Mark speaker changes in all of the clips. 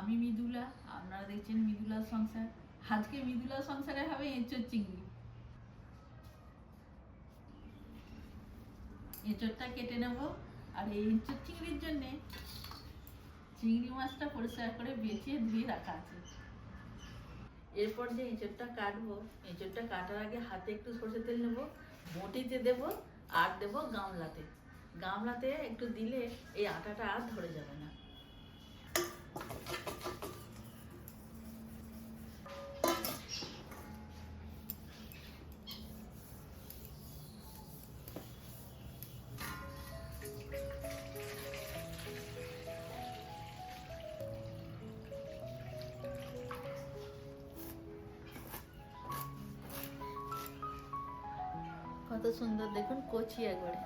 Speaker 1: আমি মৃদুলা, আপনারা দেখছেন মৃদুলার সংসার। আজকে মৃদুলার সংসারে হবে এঁচোর চিংড়ি। এঁচোরটা কেটে নেব, আর এই এঁচোর চিংড়ির জন্যে চিংড়ি মাছটা পরিষ্কার করে বেছে ধুয়ে রাখা আছে। এরপর যে এঁচোরটা কাটবো এঁচোরটা কাটার আগে হাতে একটু সর্ষে তেল নেব, বটিতে দেবো, আর দেবো গামলাতে। গামলাতে একটু দিলে এই আটাটা আর ধরে যাবে না। কত সুন্দর, দেখুন, কচি একবারে।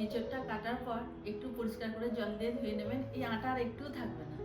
Speaker 1: এঁচড়টা কাটার পর একটু পরিষ্কার করে জল দিয়ে ধুয়ে নেবেন, এই আটা আর একটু থাকবে না।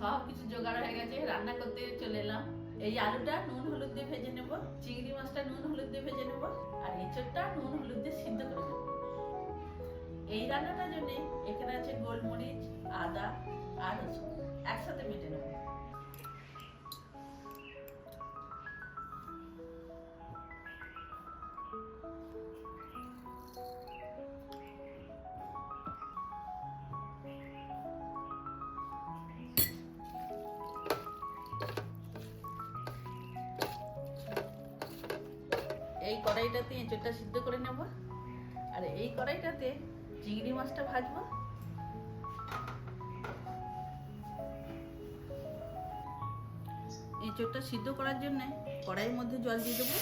Speaker 1: সব কিছু জোগাড় হয়ে গেছে, রান্না করতে চলে এলাম। এই আলুটা নুন হলুদ দিয়ে ভেজে নেব, চিংড়ি মাছটা নুন হলুদ দিয়ে ভেজে নেব, আর এঁচড়টা নুন হলুদ দিয়ে সিদ্ধ করে নেব। এই রান্নাটার জন্যে এখানে আছে গোলমরিচ, আদা, আর একসাথে বেটে নেব। এই কড়াইটাতে এঁচড়টা সিদ্ধ করে নেব। আর এই কড়াইটাতে চিংড়ি মাছটা ভাজবো। এঁচড়টা সিদ্ধ করার জন্য কড়াইয়ের মধ্যে জল দিয়ে দেবো।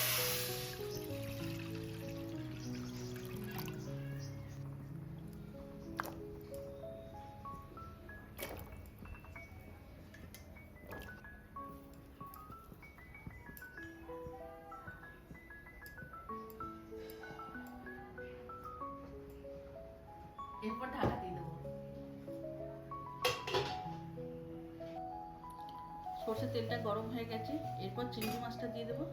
Speaker 1: সর্ষের তেলটা গরম হয়ে গেছে, এরপর চিংড়ি মাছটা দিয়ে দেবো।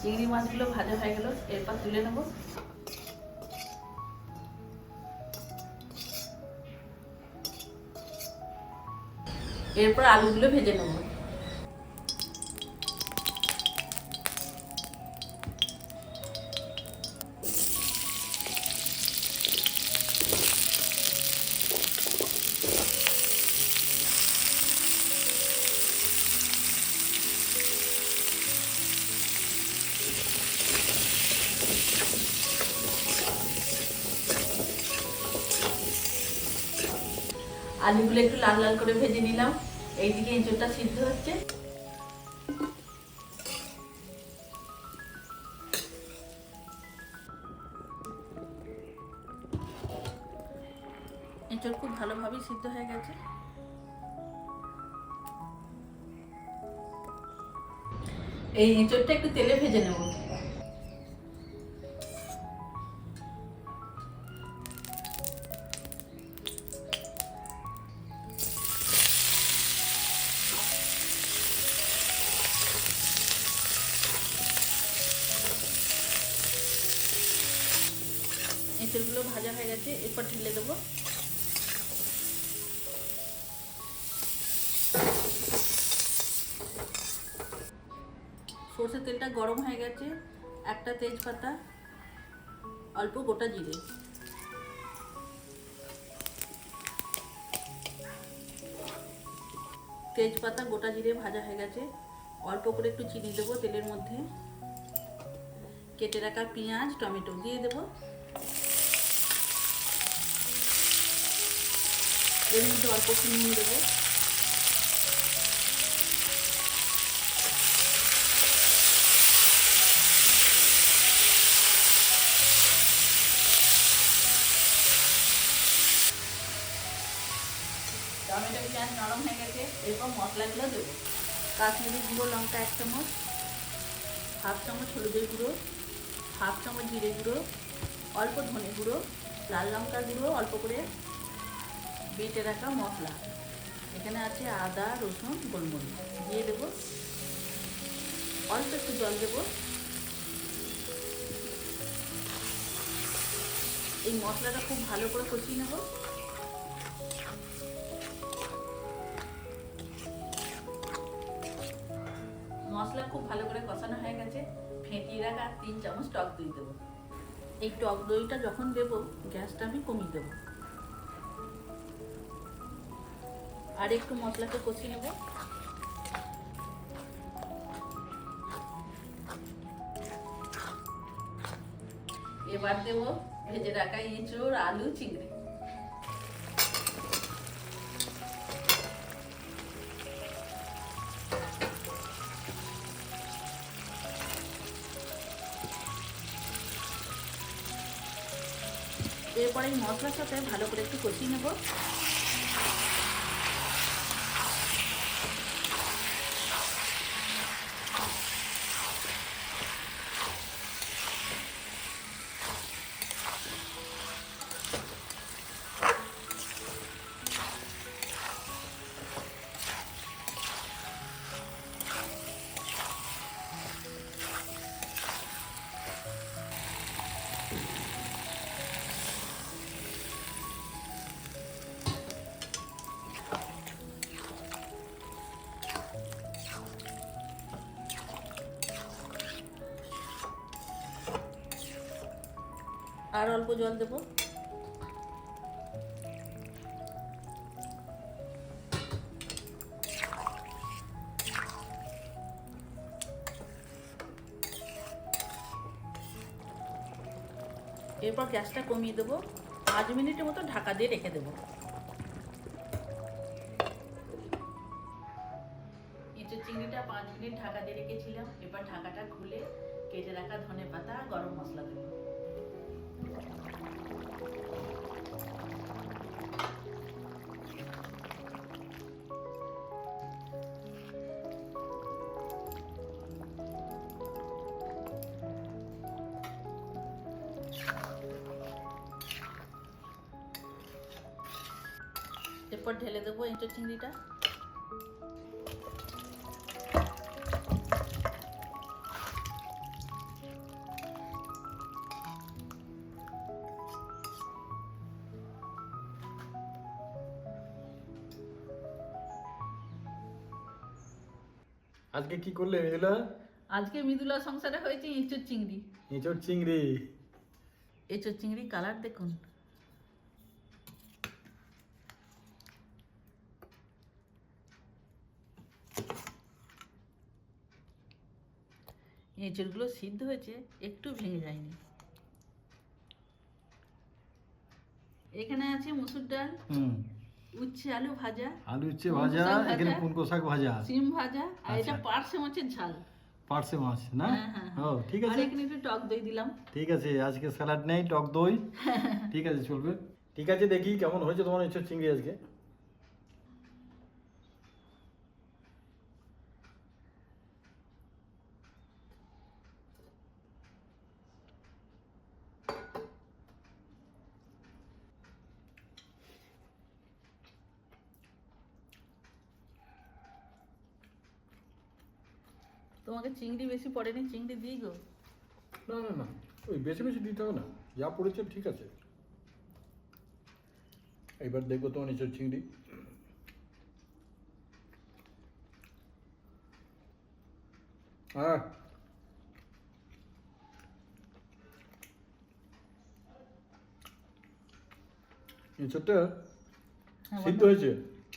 Speaker 1: চিংড়ি মাছগুলো ভাজা হয়ে গেল, এরপর তুলে নেব। এরপর আলুগুলো ভেজে নেব। আলুগুলো একটু লাল লাল করে ভেজে নিলাম। এইদিকে এঁচোড়টা সিদ্ধ হচ্ছে। এঁচোড় খুব ভালোভাবেই সিদ্ধ হয়ে গেছে। এই এঁচোড়টা একটু তেলে ভেজে নেব। এটাকে এরপর ঢেলে দেবো। সর্ষের তেলটা গরম হয়ে গেছে, একটা তেজপাতা, অল্প গোটা জিরে। তেজপাতা গোটা জিরে ভাজা হয়ে গেছে, অল্প করে একটু চিনি দেবো তেলের মধ্যে। কেটে রাখা পেঁয়াজ, টমেটো দিয়ে দেবো। এর মধ্যে অল্প একটু নুন দেবো। টমেটো পেঁয়াজ নরম হয়ে গেছে, এরপর মশলাগুলো দেবো। কাশ্মীরি গুঁড়ো, লঙ্কা এক চামচ, হাফ চামচ হলুদের গুঁড়ো, হাফ চামচ জিরে গুঁড়ো, অল্প ধনে গুঁড়ো, লাল লঙ্কার গুঁড়ো, অল্প করে বেটে রাখা মশলা। এখানে আছে আদা, রসুন, গোলমরিচ। দিয়ে দেবো। অল্প একটু জল দেবো। এই মশলাটা খুব ভালো করে কষিয়ে নেব। মশলা খুব ভালো করে কষানো হয়ে গেছে। ফেটিয়ে রাখা তিন চামচ টক দই দেবো। এই টক দইটা যখন দেবো, গ্যাসটা আমি কমিয়ে দেবো। আর একটু মশলাটা কষিয়ে নেব। এবার দেবো ভেজে রাখা এঁচড় আলু, চিংড়ি। এরপরে মশলার সাথে ভালো করে একটু কষিয়ে নেব। আর অল্প জল দেবো। এরপর গ্যাসটা কমিয়ে দেবো। পাঁচ মিনিটের মতো ঢাকা দিয়ে রেখে দেবো। চিংড়িটা পাঁচ মিনিট ঢাকা দিয়ে রেখেছিলাম, এবার ঢাকাটা খুলে কেটে রাখা ধনে পাতা গরম মশলা দেবো। এরপর ঢেলে দেবো এঁচোর চিংড়িটা।
Speaker 2: আজকে কি করলে এগুলা
Speaker 1: আজকে মৃদুলা সংসারে হয়েছে এঁচোর চিংড়ি।
Speaker 2: এঁচড় চিংড়ি।
Speaker 1: এঁচোর চিংড়ি কালার দেখুন এঁচড়গুলো সিদ্ধ হয়েছে একটু ভেঙে যায়নি এখানে আছে মুসুর ডাল
Speaker 2: হুম
Speaker 1: উচ্ছে আলু ভাজা
Speaker 2: আলু উচ্ছে ভাজা। এখানে পুনকো শাক ভাজা
Speaker 1: সিম ভাজা আর এটা। পার্শে মাছের ঝাল
Speaker 2: পার্সে মাছ না?
Speaker 1: হ্যাঁ, হ্যাঁ,
Speaker 2: ও ঠিক আছে।
Speaker 1: এখানে একটু টক দই দিলাম।
Speaker 2: ঠিক আছে আজকে স্যালাড নেই টক দই। ঠিক আছে চলবে। ঠিক আছে দেখি কেমন হয়েছে তোমার ইচ্ছে চিংড়ি আজকে।
Speaker 1: তোমাকে চিংড়ি বেশি পড়েনি? চিংড়ি দিই গো।
Speaker 2: না না না ওই বেশি বেশি দিতে হবে না। যা পড়েছে ঠিক আছে। এইবার দেখব তোমার নিচের চিংড়ি। হ্যাঁ
Speaker 1: এঁচোরটা
Speaker 2: সিদ্ধ হয়েছে?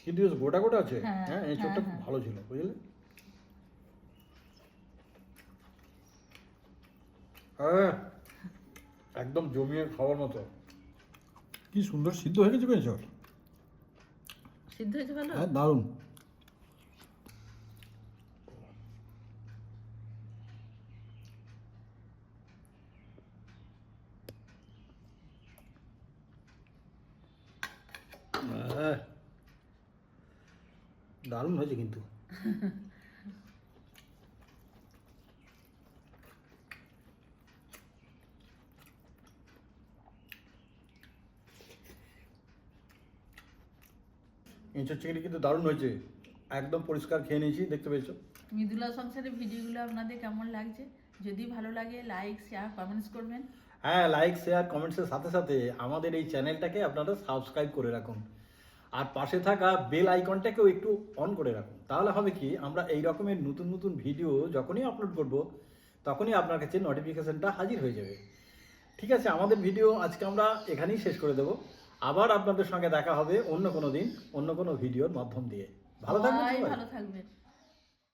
Speaker 2: কিন্তু গোটা গোটা আছে?
Speaker 1: হ্যাঁ,
Speaker 2: হ্যাঁ এঁচোরটা
Speaker 1: হ্যাঁ,
Speaker 2: খুব
Speaker 1: হ্যাঁ।
Speaker 2: ভালো ছিল বুঝলে? হ্যাঁ একদম জমিয়ে খাওয়ার মতো। কি সুন্দর সিদ্ধ হয়ে গেছে এঁচড়
Speaker 1: সিদ্ধ হয়েছে ভালো?
Speaker 2: হ্যাঁ দারুণ। দারুণ হয়েছে কিন্তু। এঁচড় চিংড়ি কিন্তু দারুণ হয়েছে। একদম পরিষ্কার খেয়ে নিয়েছি দেখতে পেয়েছ?
Speaker 1: মৃদুলা সংসারের ভিডিওগুলো আপনাদের কেমন লাগছে? যদি ভালো লাগে লাইক শেয়ার কমেন্টস করবেন।
Speaker 2: হ্যাঁ লাইক শেয়ার কমেন্টসের সাথে সাথে আমাদের এই চ্যানেলটাকে আপনারা সাবস্ক্রাইব করে রাখুন। আর পাশে থাকা বেল আইকনটাকেও একটু অন করে রাখুন। তাহলে হবে কি আমরা এই রকমের নতুন নতুন ভিডিও যখনই আপলোড করব তখনই আপনার কাছে নোটিফিকেশনটা হাজির হয়ে যাবে। ঠিক আছে আমাদের ভিডিও আজকে আমরা এখানেই শেষ করে দেব। আবার আপনাদের সঙ্গে দেখা হবে অন্য কোনো দিন অন্য কোনো ভিডিওর মাধ্যম দিয়ে। ভালো থাকবেন
Speaker 1: ভালো থাকবেন।